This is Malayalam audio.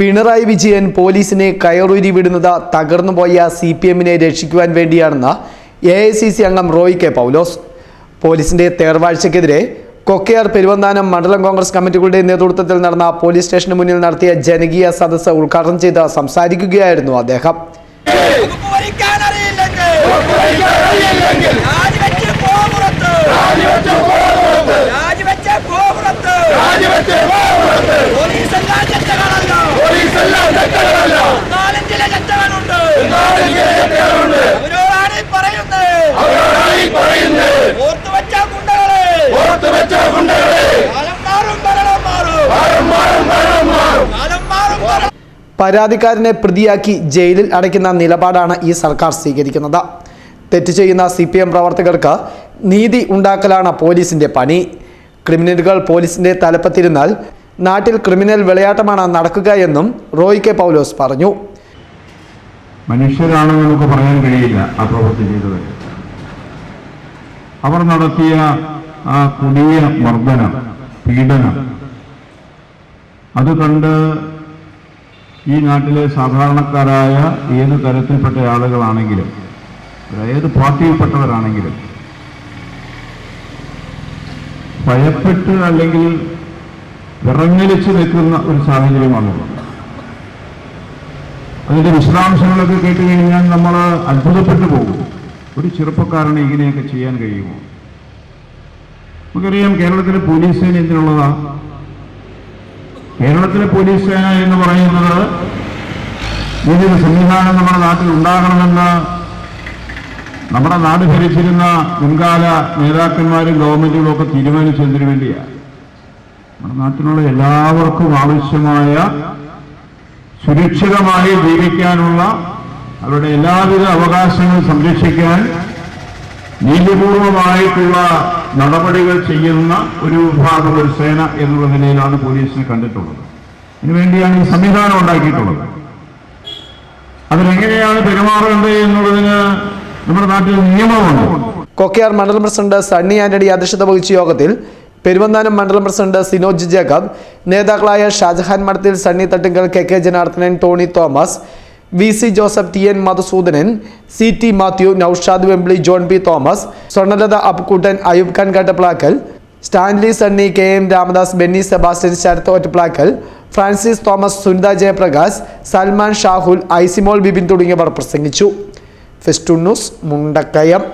പിണറായി വിജയൻ പോലീസിനെ കയറൂരി വിടുന്നത് തകർന്നുപോയ സി പി എമ്മിനെ രക്ഷിക്കുവാൻ വേണ്ടിയാണെന്ന് എ ഐ സി സി അംഗം റോയ് കെ പൗലോസ്. പോലീസിന്റെ തേർവാഴ്ചയ്ക്കെതിരെ കൊക്കയാർ പെരുവന്താനം മണ്ഡലം കോൺഗ്രസ് കമ്മിറ്റികളുടെ നേതൃത്വത്തിൽ നടന്ന പോലീസ് സ്റ്റേഷന് മുന്നിൽ നടത്തിയ ജനകീയ സദസ്സ് ഉദ്ഘാടനം ചെയ്ത് സംസാരിക്കുകയായിരുന്നു അദ്ദേഹം. പരാതിക്കാരനെ പ്രതിയാക്കി ജയിലിൽ അടയ്ക്കുന്ന നിലപാടാണ് ഈ സർക്കാർ സ്വീകരിക്കുന്നത്. തെറ്റ് ചെയ്യുന്ന സി പി എം പ്രവർത്തകർക്ക് നീതി ഉണ്ടാക്കലാണ് പോലീസിന്റെ പണി. ക്രിമിനലുകൾ പോലീസിന്റെ തലപ്പത്തിരുന്നാൽ നാട്ടിൽ ക്രിമിനൽ വിളയാട്ടമാണ് നടക്കുക എന്നും റോയ് കെ പൗലോസ് പറഞ്ഞു. മനുഷ്യരാണെന്ന് നമുക്ക് പറയാൻ കഴിയില്ല ആ പ്രവൃത്തി ചെയ്തത് അവർ നടത്തിയ ആ കുടിയ മർദ്ദനം പീഡനം അത് കണ്ട് ഈ നാട്ടിലെ സാധാരണക്കാരായ ഏത് തരത്തിൽപ്പെട്ട ആളുകളാണെങ്കിലും ഏത് പാർട്ടിയിൽപ്പെട്ടവരാണെങ്കിലും ഭയപ്പെട്ട് അല്ലെങ്കിൽ വിറങ്ങലിച്ച് നിൽക്കുന്ന ഒരു സാഹചര്യമാണുള്ളത് അതിന്റെ വിശദാംശങ്ങളൊക്കെ കേട്ട് കഴിഞ്ഞാൽ നമ്മൾ അത്ഭുതപ്പെട്ടു പോകും. ഒരു ചെറുപ്പക്കാരന് ഇങ്ങനെയൊക്കെ ചെയ്യാൻ കഴിയുമോ? നമുക്കറിയാം കേരളത്തിലെ പോലീസ് സേന എന്തിനുള്ളതാ? കേരളത്തിലെ പോലീസ് സേന എന്ന് പറയുന്നത് ഇതിന് സംവിധാനം നമ്മുടെ നാട്ടിൽ ഉണ്ടാകണമെന്ന് നമ്മുടെ നാട് ഭരിച്ചിരുന്ന മുൻകാല നേതാക്കന്മാരും ഗവൺമെന്റുകളും ഒക്കെ തീരുമാനിച്ചതിനു വേണ്ടിയാണ് നമ്മുടെ നാട്ടിലുള്ള എല്ലാവർക്കും ആവശ്യമായ സുരക്ഷിതമായി ജീവിക്കാനുള്ള അവരുടെ എല്ലാവിധ അവകാശങ്ങളും സംരക്ഷിക്കാൻ നീതിപൂർവമായിട്ടുള്ള നടപടികൾ ചെയ്യുന്ന ഒരു വിഭാഗം ഒരു സേന എന്നുള്ള നിലയിലാണ് പോലീസിനെ കണ്ടിട്ടുള്ളത്. ഇതിനുവേണ്ടിയാണ് ഈ സംവിധാനം ഉണ്ടാക്കിയിട്ടുള്ളത്. അതിലെങ്ങനെയാണ് പെരുമാറേണ്ടത് എന്നുള്ളതിന് നമ്മുടെ നാട്ടിൽ നിയമമുണ്ട്. കൊക്കയാർ മണ്ഡലം പ്രസിഡന്റ് സണ്ണി ആന്റണി അധ്യക്ഷത വഹിച്ച യോഗത്തിൽ പെരുവന്താനം മണ്ഡലം പ്രസിഡന്റ് സിനോജ് ജേക്കബ് നേതാക്കളായ Shajahan Madathil Sunny Thattinkal K K Janardhanan Tony Thomas V C Joseph T N Madhusoodanan C T Mathew Noushad Vembly John P Thomas Swarnalatha Appukuttan Ayub Khan Kattaplackal Stanley Sunny K M Ramadas Benny Sebastian Sarath Ottaplackal Francis Thomas Sunitha Jayaprakash Salman Shahul Aisymol Bibin തുടങ്ങിയവർ പ്രസംഗിച്ചു. Festoon news Mundakkayam.